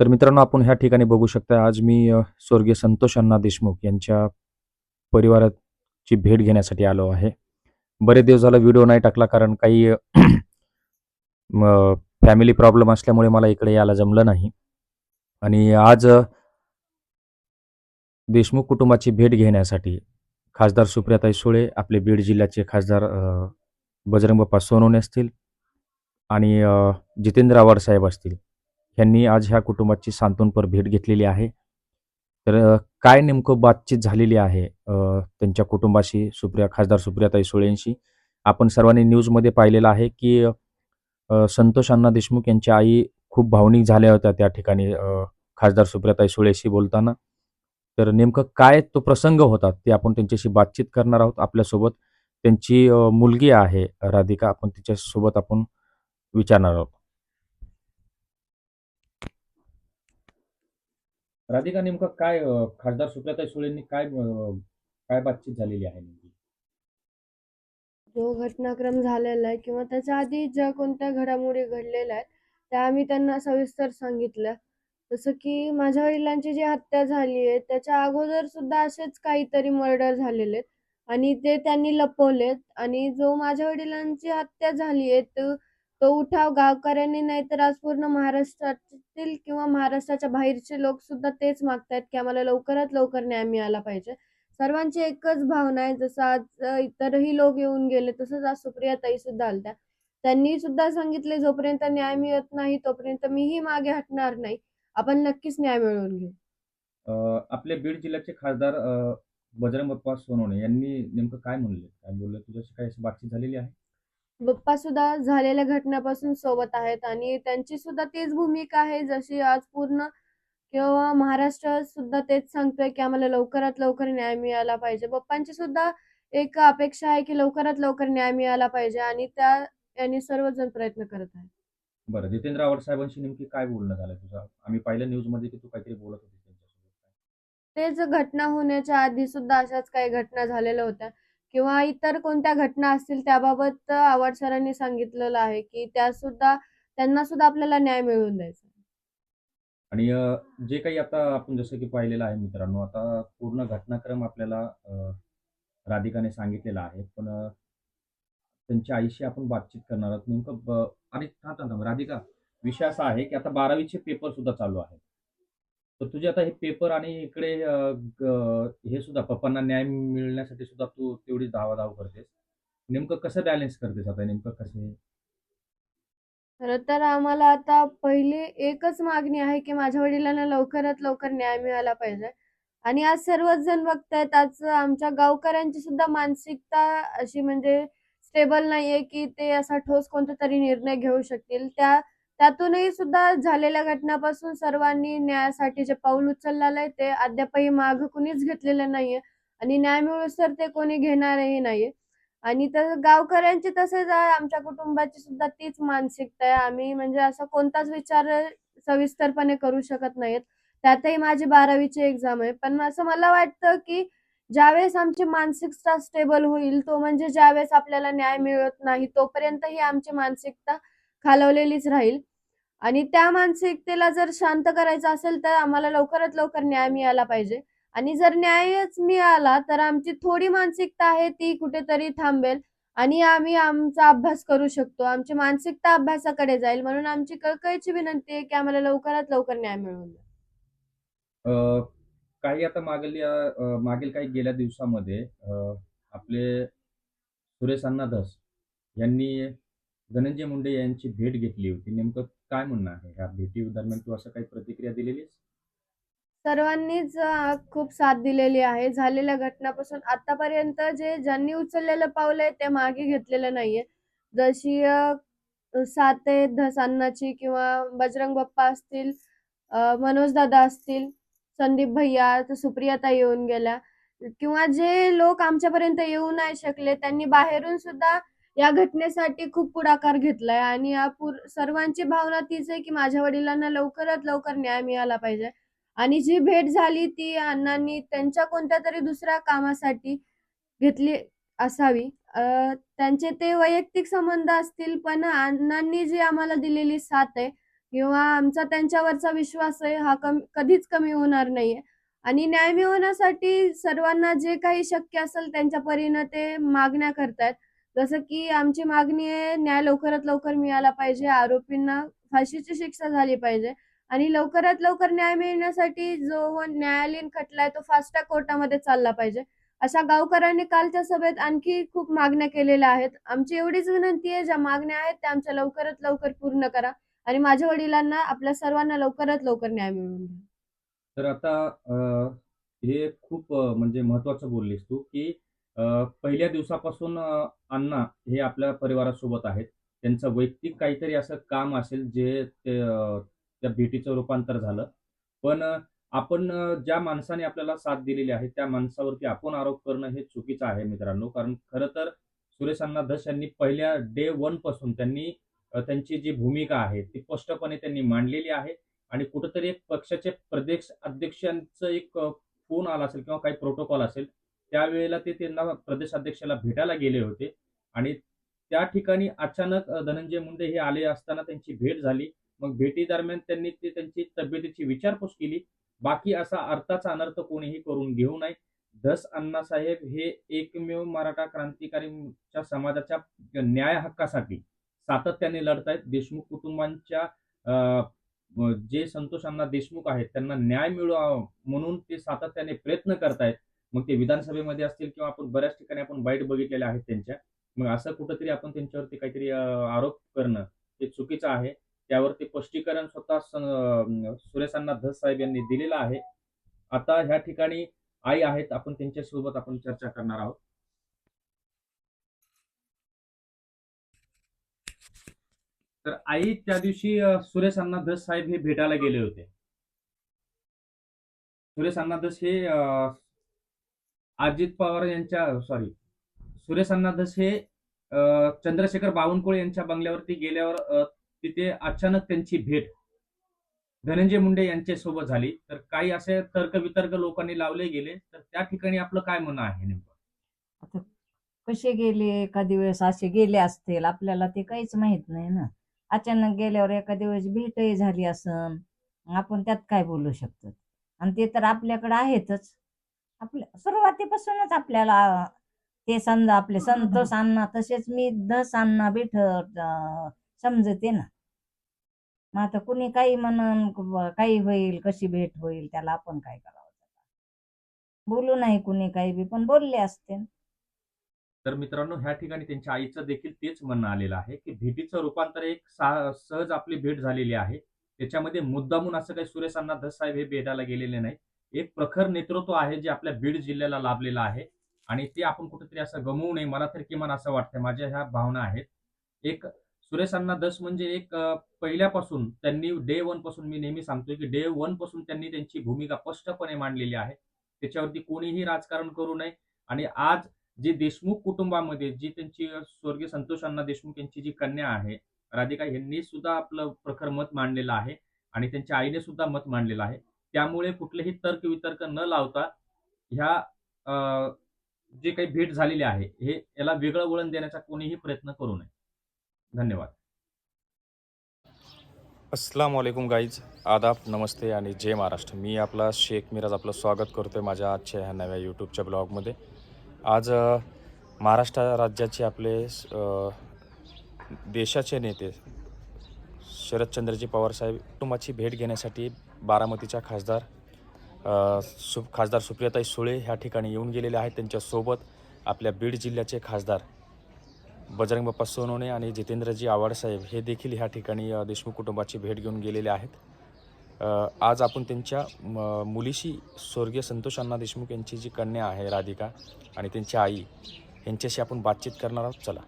तर मित्रांनो आपण ह्या ठिकाणी बघू शकता आज मी स्वर्गीय संतोष अण्णा देशमुख यांच्या परिवाराची भेट घेण्यासाठी आलो आहे. बरेच दिवस झाला व्हिडिओ नाही टाकला कारण काही फॅमिली प्रॉब्लेम असल्यामुळे मला इकडे यायला जमलं नाही. आणि आज देशमुख कुटुंबाची भेट घेण्यासाठी खासदार सुप्रियाताई सुळे आपले बीड जिल्ह्याचे खासदार बजरंग बाप्पा सोनवणे असतील आणि जितेंद्र आव्हाड साहेब असतील. ह्यांनी आज ह्या कुटुंबाची सांत्वनपर भेट घेतलेली आहे. तर काय नेमकं बातचीत झालेली आहे त्यांच्या कुटुंबाशी? सुप्रिया खासदार सुप्रियाताई सुळेंशी आपण सर्वांनी न्यूजमध्ये पाहिलेलं आहे की संतोष अण्णा देशमुख यांची आई खूप भावनिक झाल्या होत्या त्या ठिकाणी खासदार सुप्रियाताई सुळेशी बोलताना. तर नेमकं काय तो प्रसंग होता ते आपण त्यांच्याशी बातचीत करणार आहोत आपल्यासोबत. त्यांची मुलगी आहे राधिका आपण तिच्यासोबत आपण विचारणार आहोत. राधिका नेमकं काय खासदार सुप्रियाताई सुळेंनी काय काय बातचीत झालेली आहे नेमकी? जो घटनाक्रम झालेला आहे किंवा त्याच्या आधी ज्या कोणत्या घडामोडी घडलेल्या आहेत त्या आम्ही त्यांना सविस्तर सांगितल्या. जसं की माझ्या वडिलांची जी हत्या झाली आहे त्याच्या अगोदर सुद्धा असेच काहीतरी मर्डर झालेले आहेत. आणि ते त्यांनी लपवलेत. आणि जो माझ्या वडिलांची हत्या झाली आहे तो तो उठाव गावकऱ्यांनी नाही तर आज पूर्ण महाराष्ट्रातील किंवा महाराष्ट्राच्या बाहेरचे लोक सुद्धा तेच मागतायत की आम्हाला लवकरात लवकर न्याय मिळाला पाहिजे. सर्वांची एकच भावना आहे जसं आज इतरही लोक येऊन गेले तसंच आज सुप्रिया ताई सुद्धा आलत्या. त्यांनी सुद्धा सांगितले जोपर्यंत न्याय मिळत नाही तोपर्यंत मीही मागे हटणार नाही. आपण नक्कीच न्याय मिळवून घेऊ. आपल्या आपले बीड जिल्ह्याचे खासदार बजरंग बप्पा सोनवणे यांनी नेमकं काय म्हणले? काय बोलले? तुझ्याशी काय बातचीत झालेली आहे? बप्पा सुद्धा झालेल्या घटनापासून सोबत आहेत आणि त्यांची सुद्धा तीच भूमिका आहे जशी आज पूर्ण किंवा महाराष्ट्र सुद्धा तेच सांगतोय की आम्हाला लवकरात लवकर न्याय मिळाला पाहिजे. बप्पांची सुद्धा एक अपेक्षा आहे की लवकरात लवकर न्याय मिळाला पाहिजे आणि त्या यांनी सर्वजण प्रयत्न करत आहेत. बरं जितेंद्र आव्हाड साहेबांशी नेमकी काय बोलणं झालं तुझं? आम्ही पाहिलं न्यूजमध्ये की तू काहीतरी बोलत होती त्यांच्यासोबत? तेच घटना होण्याच्या आधी सुद्धा अशाच काही घटना झालेल्या होत्या. किंवा इतर कोणत्या घटना असतील त्याबाबत आव्हाड सरांनी सांगितलेलं आहे की त्या सुद्धा त्यांना सुद्धा आपल्याला न्याय मिळवून द्यायचा. आणि जे काही आता आपण जसं की पाहिलेलं आहे मित्रांनो आता पूर्ण घटनाक्रम आपल्याला राधिकाने सांगितलेला आहे. पण त्यांच्या आईशी आपण बातचीत करणार आहोत नेमकं ब आणि राधिका विषय असा आहे की आता बारावीचे पेपर सुद्धा चालू आहेत. तर तुझे आता हे पेपर आणि इकडे अ, ग- हे सुद्धा पप्पांना न्याय मिळण्यासाठी सुद्धा तू तेवढी धावाधाव करतेस. नेमकं कसं बॅलन्स करतेस आता? नेमकं कसं खरं तर आम्हाला आता पहिले एकच मागणी आहे की माझ्या वडिलांना लवकरात लवकर न्याय मिळाला पाहिजे. आणि आज सर्वच जण बघतायत आज आमच्या गावकऱ्यांची सुद्धा मानसिकता अशी म्हणजे स्टेबल नाहीये की ते असा ठोस कोणता तरी निर्णय घेऊ शकतील. त्या त्यातूनही सुद्धा झालेल्या घटनापासून सर्वांनी न्यायासाठी जे पाऊल उचललेलं आहे ते अद्यापही माग कुणीच घेतलेलं नाहीये आणि न्याय मिळूस तर ते कोणी घेणारही नाहीये. आणि तर गावकऱ्यांची तसेच आमच्या कुटुंबाची सुद्धा तीच मानसिकता आहे. आम्ही म्हणजे असा कोणताच विचार सविस्तरपणे करू शकत नाहीत. त्यातही माझी बारावीची एक्झाम आहे. पण असं मला वाटतं की ज्यावेळेस आमची मानसिकता स्टेबल होईल तो म्हणजे ज्यावेळेस आपल्याला न्याय मिळत नाही तोपर्यंत ही आमची मानसिकता खालवलेलीच राहील. आणि त्या मानसिकतेला जर शांत करायचं असेल तर आम्हाला लवकरात लवकर न्याय मिळाला पाहिजे. आणि जर न्यायच मिळाला तर आमची थोडी मानसिकता आहे ती कुठेतरी थांबेल. आणि आम्ही आमचा अभ्यास करू शकतो. आमची मानसिकता अभ्यासाकडे जाईल. म्हणून आमची कळकळीची विनंती आहे की आम्हाला लवकरात लवकर न्याय मिळवून द्या. काही आता मागील मागील काही गेल्या दिवसामध्ये आपले सुरेश अण्णा धस यांनी धनंजय मुंडे यांची भेट घेतली होती. नेमकं काय म्हणणं आहे? या भेटी दरम्यान तू असं काही प्रतिक्रिया दिलेलीस? सर्वांनीच खूप साथ दिलेली आहे. झालेल्या घटनापासून आतापर्यंत जे ज्यांनी उचललेलं पाऊल आहे ते मागे घेतलेलं नाहीये. जशी साते धसांनाची किंवा बजरंग बाप्पा असतील मनोज दादा असतील संदीप भैया सुप्रियाता येऊन गेल्या. किंवा जे लोक आमच्यापर्यंत येऊ नाही शकले त्यांनी बाहेरून सुद्धा या घटनेसाठी खूप पुढाकार घेतलाय आणि या सर्वांची भावना तीच आहे की माझ्या वडिलांना लवकरात लवकर न्याय मिळाला पाहिजे. आणि जी भेट झाली ती अण्णांनी त्यांच्या कोणत्या तरी दुसऱ्या कामासाठी घेतली असावी. त्यांचे ते वैयक्तिक संबंध असतील पण अण्णांनी जी आम्हाला दिलेली साथ आहे किंवा आमचा त्यांच्यावरचा विश्वास आहे हा कमी कधीच कमी होणार नाहीये. आणि न्याय मिळवण्यासाठी सर्वांना जे काही शक्य असेल त्यांच्या परीनं ते मागण्या करतायत. जसं की आमची मागणी आहे न्याय लवकरात लवकर मिळाला पाहिजे आरोपींना फाशीची शिक्षा झाली पाहिजे. आणि लवकरात लवकर न्याय मिळण्यासाठी जो न्यायालयीन खटला आहे तो फास्ट ट्रॅक कोर्टामध्ये चालला पाहिजे. अशा गावकऱ्यांनी कालच्या सभेत आणखी खूप मागण्या केलेल्या आहेत. आमची एवढीच विनंती आहे ज्या मागण्या आहेत त्या आमच्या लवकरात लवकर पूर्ण करा. आणि माझ्या वडिलांना आपल्या सर्वांना लवकरात लवकर न्याय मिळवून द्या. तर आता हे खूप म्हणजे महत्वाचं बोललीस तू की पहिल्या दिवसापासून अण्णा हे आपल्या परिवारासोबत आहेत. त्यांचं वैयक्तिक काहीतरी असं काम असेल जे ते त्या भेटीचं रूपांतर झालं. पण आपण ज्या माणसाने आपल्याला साथ दिलेली आहे त्या माणसावरती आपण आरोप करणं हे चुकीचं आहे मित्रांनो. कारण खरं तर सुरेश अण्णा धस यांनी पहिल्या डे वनपासून त्यांनी त्यांची जी भूमिका आहे ती स्पष्टपणे त्यांनी मांडलेली आहे. आणि कुठंतरी एक पक्षाचे प्रदेश अध्यक्षांचं एक फोन आला असेल किंवा काही प्रोटोकॉल असेल त्यावेळेला ते त्यांना प्रदेशाध्यक्षाला भेटायला गेले होते. आणि त्या ठिकाणी अचानक धनंजय मुंडे हे आले असताना त्यांची भेट झाली. मग भेटी दरम्यान त्यांनी ते त्यांची तब्येतीची विचारपूस केली. बाकी असा अर्थाचा अनर्थ कोणीही करून घेऊ नये. धस अण्णासाहेब हे एकमेव मराठा क्रांतिकारीच्या समाजाच्या न्याय हक्कासाठी सातत्याने लढत आहेत देशमुख कुटुंबांच्या जे संतोष अण्णा देशमुख आहेत त्यांना न्याय मिळवा म्हणून ते सातत्याने प्रयत्न करतायत. मग ते विधानसभेमध्ये असतील किंवा आपण बऱ्याच ठिकाणी आपण बाईट बघितलेल्या आहेत त्यांच्या मग असं कुठंतरी आपण त्यांच्यावरती काहीतरी आरोप करणं हे चुकीचं आहे. त्यावरती स्पष्टीकरण स्वतः सुरेशांना धस साहेब यांनी दिलेलं आहे. आता ह्या ठिकाणी आई आहेत आपण त्यांच्यासोबत आपण चर्चा करणार आहोत. तर आई त्या दिवशी सुरेश अण्णा धस साहेब हे भेटायला गेले होते. सुरेश अण्णा धस हे अजित पवार यांच्या सॉरी सुरेश अण्णा हे चंद्रशेखर बावनकुळे यांच्या बंगल्यावरती गेल्यावर तिथे अचानक त्यांची भेट धनंजय मुंडे यांच्यासोबत झाली. तर काही असे तर्कवितर्क लोकांनी लावले गेले. तर त्या ठिकाणी आपलं काय म्हणणं आहे नेमकं? कसे गेले? एखादी वेळेस असे गेले असतील. आपल्याला ते काहीच माहीत नाही ना. अचानक गेल्यावर एखाद्या वेळेस भेटही झाली असन. आपण त्यात काय बोलू शकतो? आणि ते तर आपल्याकडे आहेतच. आपल्या सुरुवातीपासूनच आपल्याला ते समजा आपले संतोष अण्णा तसेच मी दस अण्णा भेट अं, समजते ना. मग आता कुणी काही म्हणन काही होईल कशी भेट होईल त्याला आपण काय करावं? बोलू नाही कुणी काही बी पण बोलले असते. तर मित्रांनो ह्या ठिकाणी त्यांच्या आईचं देखील तेच म्हणणं आलेलं आहे की भेटीचं रूपांतर एक सा- सहज आपली भेट झालेली आहे. त्याच्यामध्ये मुद्दामून असं काही सुरेश अण्णा धस साहेब हे भेटायला गेलेले नाही एक प्रखर नेतृत्व आहे जे आपल्या बीड जिल्ह्याला लाभलेलं आहे. आणि ते आपण कुठेतरी असं गमवू नये मला तर किमान असं वाटतं माझ्या ह्या भावना आहेत. एक सुरेश अण्णा म्हणजे एक पहिल्यापासून त्यांनी डे वनपासून मी नेहमी सांगतोय की डे वनपासून त्यांनी त्यांची भूमिका स्पष्टपणे मांडलेली आहे. त्याच्यावरती कोणीही राजकारण करू नये. आणि आज जे देशमुख कुटुंबामध्ये जी त्यांची स्वर्गीय संतोष अण्णा देशमुख यांची जी कन्या आहे राधिका यांनी सुद्धा आपलं प्रखर मत मांडलेलं आहे. आणि त्यांच्या आईने सुद्धा मत मांडलेलं आहे. त्यामुळे कुठलेही तर्क वितर्क न लावता ह्या जे काही भेट झालेली आहे हे याला वेगळं वळण देण्याचा कोणीही प्रयत्न करू नये. धन्यवाद. अस्सलाम वालेकुम गाईज. आदाब नमस्ते आणि जय महाराष्ट्र. मी आपला शेख मिराज आपलं स्वागत करतो आहे माझ्या आजच्या ह्या नव्या यूट्यूबच्या ब्लॉगमध्ये. आज महाराष्ट्र राज्याचे आपले देशाचे नेते शरदचंद्रजी पवारसाहेब कुटुंबाची भेट घेण्यासाठी बारामतीच्या खासदार सु खासदार सुप्रियाताई सुळे ह्या ठिकाणी येऊन गेलेले आहेत. त्यांच्यासोबत आपल्या बीड जिल्ह्याचे खासदार बजरंग बाप्पा सोनवणे आणि जितेंद्रजी आव्हाडसाहेब हे देखील ह्या ठिकाणी देशमुख कुटुंबाची भेट घेऊन गेलेले आहेत. आज आपण त्यांच्या म- मुलीशी स्वर्गीय संतोष अण्णा देशमुख यांची जी कन्या आहे राधिका आणि त्यांची आई यांच्याशी आपण बातचीत करणार आहोत. चला.